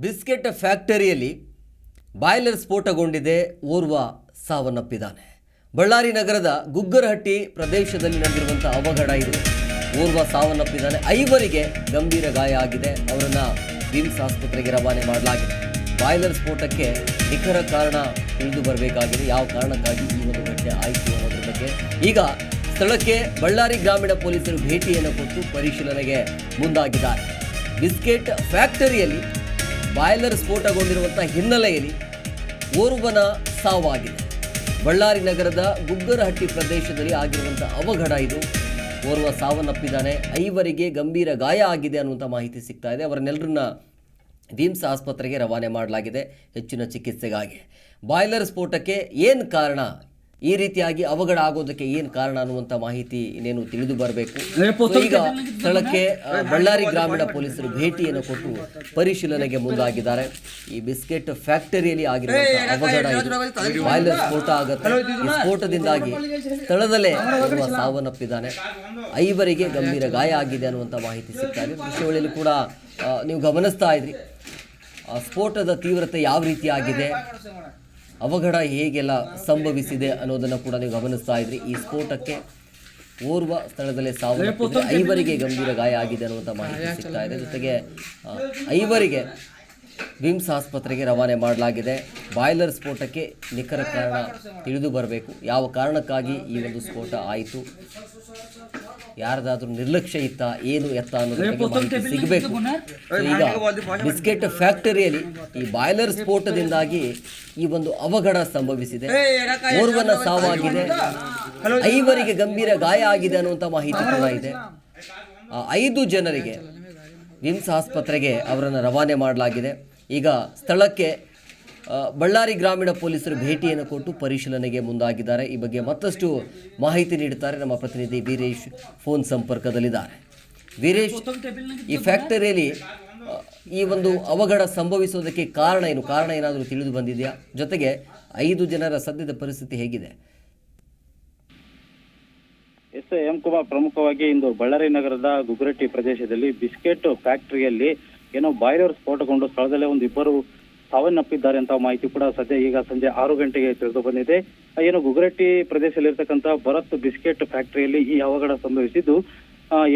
Biscuit ಫ್ಯಾಕ್ಟರಿಯಲ್ಲಿ boiler ಸ್ಫೋಟಗೊಂಡಿದೆ, ಓರ್ವ ಸಾವನ್ನಪ್ಪಿದ್ದಾನೆ. ಬಳ್ಳಾರಿ ನಗರದ ಗುಗ್ಗರಹಟ್ಟಿ ಪ್ರದೇಶದಲ್ಲಿ ನಡೆದಿರುವಂಥ ಅವಘಡ ಇದು. ಓರ್ವ ಸಾವನ್ನಪ್ಪಿದ್ದಾನೆ. ಐವರಿಗೆ ಗಂಭೀರ ಗಾಯ ಆಗಿದೆ. ಅವರನ್ನು ವಿಮ್ಸ್ ಆಸ್ಪತ್ರೆಗೆ ರವಾನೆ ಮಾಡಲಾಗಿದೆ. ಬಾಯ್ಲರ್ ಸ್ಫೋಟಕ್ಕೆ ನಿಖರ ಕಾರಣ ತಿಳಿದು ಬರಬೇಕಾಗಿದೆ. ಯಾವ ಕಾರಣಕ್ಕಾಗಿ ಈ ಒಂದು ಘಟನೆ ಆಯಿತು ಅನ್ನೋದ್ರ ಬಗ್ಗೆ. ಈಗ ಸ್ಥಳಕ್ಕೆ ಬಳ್ಳಾರಿ ಗ್ರಾಮೀಣ ಪೊಲೀಸರು ಭೇಟಿಯನ್ನು ಕೊಟ್ಟು ಪರಿಶೀಲನೆಗೆ ಮುಂದಾಗಿದ್ದಾರೆ. ಬಿಸ್ಕೆಟ್ ಫ್ಯಾಕ್ಟರಿಯಲ್ಲಿ ಬಾಯ್ಲರ್ ಸ್ಫೋಟಗೊಂಡಿರುವಂಥ ಹಿನ್ನೆಲೆಯಲ್ಲಿ ಓರ್ವನ ಸಾವಾಗಿದೆ. ಬಳ್ಳಾರಿ ನಗರದ ಗುಗ್ಗರಹಟ್ಟಿ ಪ್ರದೇಶದಲ್ಲಿ ಆಗಿರುವಂಥ ಅವಘಡ ಇದು. ಓರ್ವ ಸಾವನ್ನಪ್ಪಿದ್ದಾನೆ. ಐವರಿಗೆ ಗಂಭೀರ ಗಾಯ ಆಗಿದೆ ಅನ್ನುವಂಥ ಮಾಹಿತಿ ಸಿಗ್ತಾ ಇದೆ. ಅವರನ್ನೆಲ್ಲರನ್ನ ವಿಮ್ಸ್ ಆಸ್ಪತ್ರೆಗೆ ರವಾನೆ ಮಾಡಲಾಗಿದೆ. ಹೆಚ್ಚಿನ ಚಿಕಿತ್ಸೆಗಾಗಿ. ಬಾಯ್ಲರ್ ಸ್ಫೋಟಕ್ಕೆ ಏನು ಕಾರಣ? ಈ ರೀತಿಯಾಗಿ ಅವಘಡ ಆಗೋದಕ್ಕೆ ಏನು ಕಾರಣ ಅನ್ನುವಂಥ ಮಾಹಿತಿ ಇನ್ನೇನು ತಿಳಿದು ಬರಬೇಕು. ಈಗ ಸ್ಥಳಕ್ಕೆ ಬಳ್ಳಾರಿ ಗ್ರಾಮೀಣ ಪೊಲೀಸರು ಭೇಟಿಯನ್ನು ಕೊಟ್ಟು ಪರಿಶೀಲನೆಗೆ ಮುಂದಾಗಿದ್ದಾರೆ. ಈ ಬಿಸ್ಕೆಟ್ ಫ್ಯಾಕ್ಟರಿಯಲ್ಲಿ ಆಗಿರುವಂತಹ ಅವಘಡ ಬಾಯ್ಲರ್ ಸ್ಫೋಟ ಆಗುತ್ತೆ. ಈ ಸ್ಫೋಟದಿಂದಾಗಿ ಸ್ಥಳದಲ್ಲೇ ಸಾವನ್ನಪ್ಪಿದ್ದಾನೆ. ಐವರಿಗೆ ಗಂಭೀರ ಗಾಯ ಆಗಿದೆ ಅನ್ನುವಂಥ ಮಾಹಿತಿ ಸಿಗ್ತಾ ಇದೆ. ದೃಶ್ಯಾವಳಿಯಲ್ಲಿ ಕೂಡ ನೀವು ಗಮನಿಸ್ತಾ ಇದ್ರಿ. ಆ ಸ್ಫೋಟದ ತೀವ್ರತೆ ಯಾವ ರೀತಿ ಆಗಿದೆ? ಅವಘಡ ಹೇಗೆಲ್ಲ ಸಂಭವಿಸಿದೆ ಅನ್ನೋದನ್ನು ಕೂಡ ನೀವು ಗಮನಿಸ್ತಾ ಇದ್ರಿ. ಈ ಸ್ಫೋಟಕ್ಕೆ ಓರ್ವ ಸ್ಥಳದಲ್ಲೇ ಸಾವು ಐವರಿಗೆ ಗಂಭೀರ ಗಾಯ ಆಗಿದೆ ಅನ್ನುವಂಥ ಮಾಹಿತಿ ಸಿಗ್ತಾ ಇದೆ. ಜೊತೆಗೆ ಐವರಿಗೆ ವಿಮ್ಸ್ ಆಸ್ಪತ್ರೆಗೆ ರವಾನೆ ಮಾಡಲಾಗಿದೆ. ಬಾಯ್ಲರ್ ಸ್ಫೋಟಕ್ಕೆ ನಿಖರ ಕಾರಣ ತಿಳಿದು ಬರಬೇಕು. ಯಾವ ಕಾರಣಕ್ಕಾಗಿ ಈ ಒಂದು ಸ್ಫೋಟ ಆಯಿತು? ಯಾರದಾದ್ರೂ ನಿರ್ಲಕ್ಷ್ಯ ಇತ್ತ? ಏನು ಎತ್ತ ಅನ್ನೋದು ಸಿಗಬೇಕು. ಈಗ ಬಿಸ್ಕೆಟ್ ಫ್ಯಾಕ್ಟರಿಯಲ್ಲಿ ಈ ಬಾಯ್ಲರ್ ಸ್ಫೋಟದಿಂದಾಗಿ ಈ ಒಂದು ಅವಘಡ ಸಂಭವಿಸಿದೆ. ಓರ್ವನ ಸಾವಾಗಿದೆ. ಐವರಿಗೆ ಗಂಭೀರ ಗಾಯ ಆಗಿದೆ ಅನ್ನುವಂಥ ಮಾಹಿತಿ ಕೂಡ ಇದೆ. ಆ ಐದು ಜನರಿಗೆ ವಿಮ್ಸ್ ಆಸ್ಪತ್ರೆಗೆ ಅವರನ್ನು ರವಾನೆ ಮಾಡಲಾಗಿದೆ. ಈಗ ಸ್ಥಳಕ್ಕೆ ಬಳ್ಳಾರಿ ಗ್ರಾಮೀಣ ಪೊಲೀಸರು ಭೇಟಿಯನ್ನು ಕೊಟ್ಟು ಪರಿಶೀಲನೆಗೆ ಮುಂದಾಗಿದ್ದಾರೆ. ಈ ಬಗ್ಗೆ ಮತ್ತಷ್ಟು ಮಾಹಿತಿ ನೀಡುತ್ತಾರೆ ನಮ್ಮ ಪ್ರತಿನಿಧಿ ವೀರೇಶ್ ಫೋನ್ ಸಂಪರ್ಕದಲ್ಲಿದ್ದಾರೆ. ವೀರೇಶ್, ಈ ಫ್ಯಾಕ್ಟರಿಯಲ್ಲಿ ಈ ಒಂದು ಅವಘಡ ಸಂಭವಿಸೋದಕ್ಕೆ ಕಾರಣ ಏನು? ಕಾರಣ ಏನಾದರೂ ತಿಳಿದು ಬಂದಿದೆಯಾ? ಜೊತೆಗೆ ಐದು ಜನರ ಸದ್ಯದ ಪರಿಸ್ಥಿತಿ ಹೇಗಿದೆ? ಎಸ್ ಎಂ ಕುಮಾರ್ ಪ್ರಮುಖವಾಗಿ ಇಂದು ಬಳ್ಳಾರಿ ನಗರದ ಗುಗ್ರಟ್ಟಿ ಪ್ರದೇಶದಲ್ಲಿ ಬಿಸ್ಕೆಟ್ ಫ್ಯಾಕ್ಟರಿಯಲ್ಲಿ ಏನೋ ಬಾಯ್ಲರ್ ಸ್ಫೋಟಗೊಂಡು ಸ್ಥಳದಲ್ಲೇ ಒಂದು ಇಬ್ಬರು ಸಾವನ್ನಪ್ಪಿದ್ದಾರೆ ಅಂತ ಮಾಹಿತಿ ಕೂಡ ಸದ್ಯ ಈಗ ಸಂಜೆ ಆರು ಗಂಟೆಗೆ ತಿಳಿದು ಬಂದಿದೆ. ಏನು ಪ್ರದೇಶದಲ್ಲಿ ಪ್ರದೇಶದಲ್ಲಿರ್ತಕ್ಕಂಥ ಭರತ್ ಬಿಸ್ಕೆಟ್ ಫ್ಯಾಕ್ಟರಿಯಲ್ಲಿ ಈ ಅವಘಡ ಸಂಭವಿಸಿದ್ದು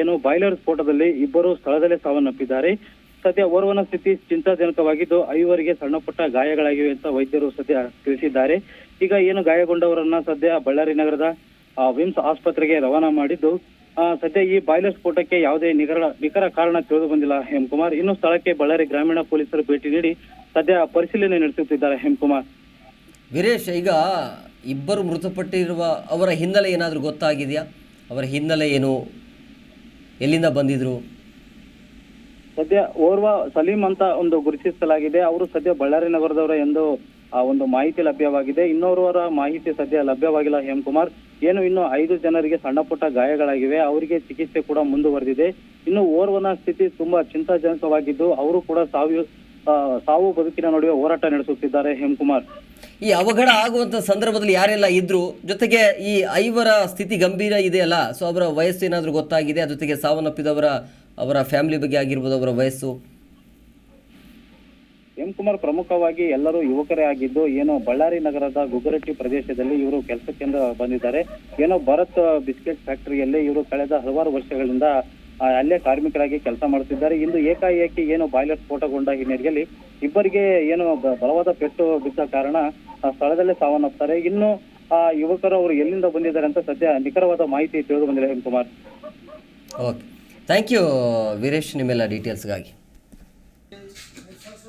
ಏನು ಬಾಯ್ಲರ್ ಸ್ಫೋಟದಲ್ಲಿ ಇಬ್ಬರು ಸ್ಥಳದಲ್ಲೇ ಸಾವನ್ನಪ್ಪಿದ್ದಾರೆ. ಸದ್ಯ ಓರ್ವನ ಸ್ಥಿತಿ ಚಿಂತಾಜನಕವಾಗಿದ್ದು, ಐವರಿಗೆ ಸಣ್ಣ ಪುಟ್ಟ ಗಾಯಗಳಾಗಿವೆ ಅಂತ ವೈದ್ಯರು ಸದ್ಯ ತಿಳಿಸಿದ್ದಾರೆ. ಈಗ ಏನು ಗಾಯಗೊಂಡವರನ್ನ ಸದ್ಯ ಬಳ್ಳಾರಿ ನಗರದ ವಿಮ್ಸ್ ಆಸ್ಪತ್ರೆಗೆ ರವಾನಾ ಮಾಡಿದ್ದು ಸದ್ಯ ಈ ಬಾಯ್ಲರ್ ಸ್ಫೋಟಕ್ಕೆ ಯಾವುದೇ ನಿಗರ ನಿಖರ ಕಾರಣ ತಿಳಿದು ಬಂದಿಲ್ಲ ಹೇಮಕುಮಾರ್ ಇನ್ನು ಸ್ಥಳಕ್ಕೆ ಬಳ್ಳಾರಿ ಗ್ರಾಮೀಣ ಪೊಲೀಸರು ಭೇಟಿ ನೀಡಿ ಸದ್ಯ ಪರಿಶೀಲನೆ ನಡೆಸುತ್ತಿದ್ದಾರೆ ಹೇಮಕುಮಾರ್ ವೀರೇಶ್ ಈಗ ಇಬ್ಬರು ಮೃತಪಟ್ಟಿರುವ ಅವರ ಹಿನ್ನೆಲೆ ಏನಾದರೂ ಗೊತ್ತಾಗಿದೆಯಾ? ಅವರ ಹಿನ್ನೆಲೆ ಏನು? ಎಲ್ಲಿಂದ ಬಂದಿದ್ರು? ಸದ್ಯ ಓರ್ವ ಸಲೀಂ ಅಂತ ಒಂದು ಗುರುತಿಸಲಾಗಿದೆ. ಅವರು ಸದ್ಯ ಬಳ್ಳಾರಿ ನಗರದವರ ಎಂದು ಆ ಒಂದು ಮಾಹಿತಿ ಲಭ್ಯವಾಗಿದೆ. ಇನ್ನೋರ್ವರ ಮಾಹಿತಿ ಸದ್ಯ ಲಭ್ಯವಾಗಿಲ್ಲ ಹೇಮಕುಮಾರ್ ಏನು ಇನ್ನು ಐದು ಜನರಿಗೆ ಸಣ್ಣ ಪುಟ್ಟ ಗಾಯಗಳಾಗಿವೆ. ಅವರಿಗೆ ಚಿಕಿತ್ಸೆ ಕೂಡ ಮುಂದುವರೆದಿದೆ. ಇನ್ನು ಓರ್ವನ ಸ್ಥಿತಿ ತುಂಬಾ ಚಿಂತಾಜನಕವಾಗಿದ್ದು, ಅವರು ಕೂಡ ಸಾವು ಸಾವು ಬದುಕಿನ ನಡುವೆ ಹೋರಾಟ ನಡೆಸುತ್ತಿದ್ದಾರೆ ಹೇಮಕುಮಾರ್. ಈ ಅವಘಡ ಆಗುವಂತ ಸಂದರ್ಭದಲ್ಲಿ ಯಾರೆಲ್ಲ ಇದ್ರು? ಜೊತೆಗೆ ಈ ಐವರ ಸ್ಥಿತಿ ಗಂಭೀರ ಇದೆಯಲ್ಲ? ಸೊ, ಅವರ ವಯಸ್ಸು ಏನಾದರೂ ಗೊತ್ತಾಗಿದೆ? ಜೊತೆಗೆ ಸಾವನ್ನಪ್ಪಿದವರ, ಅವರ ಫ್ಯಾಮಿಲಿ ಬಗ್ಗೆ ಆಗಿರ್ಬೋದು, ಅವರ ವಯಸ್ಸು. ಎಂ ಪ್ರಮುಖವಾಗಿ ಎಲ್ಲರೂ ಯುವಕರೇ ಆಗಿದ್ದು, ಏನೋ ಬಳ್ಳಾರಿ ನಗರದ ಗುಗ್ಗರಟ್ಟಿ ಪ್ರದೇಶದಲ್ಲಿ ಇವರು ಕೆಲಸಕ್ಕೆಂದು ಬಂದಿದ್ದಾರೆ. ಏನೋ ಭರತ್ ಬಿಸ್ಕೆಟ್ ಫ್ಯಾಕ್ಟರಿಯಲ್ಲಿ ಇವರು ಕಳೆದ ಹಲವಾರು ವರ್ಷಗಳಿಂದ ಅಲ್ಲೇ ಕಾರ್ಮಿಕರಾಗಿ ಕೆಲಸ ಮಾಡುತ್ತಿದ್ದಾರೆ ಇಂದು ಏಕಾಏಕಿ ಏನು ಬಾಯ್ಲರ್ ಸ್ಫೋಟಗೊಂಡ ಹಿನ್ನೆಲೆಯಲ್ಲಿ ಇಬ್ಬರಿಗೆ ಏನು ಬಲವಾದ ಪೆಟ್ಟು ಬಿದ್ದ ಕಾರಣ ಸ್ಥಳದಲ್ಲೇ ಸಾವನ್ನಪ್ತಾರೆ. ಇನ್ನು, ಆ, ಯುವಕರು ಅವರು ಎಲ್ಲಿಂದ ಬಂದಿದ್ದಾರೆ ಅಂತ ಸದ್ಯ ನಿಖರವಾದ ಮಾಹಿತಿ ತಿಳಿದು ಬಂದಿದೆ Kumar. Okay thank you Veeresh ನಿಮ್ಮೆಲ್ಲ ಡೀಟೇಲ್ಸ್ಗಾಗಿ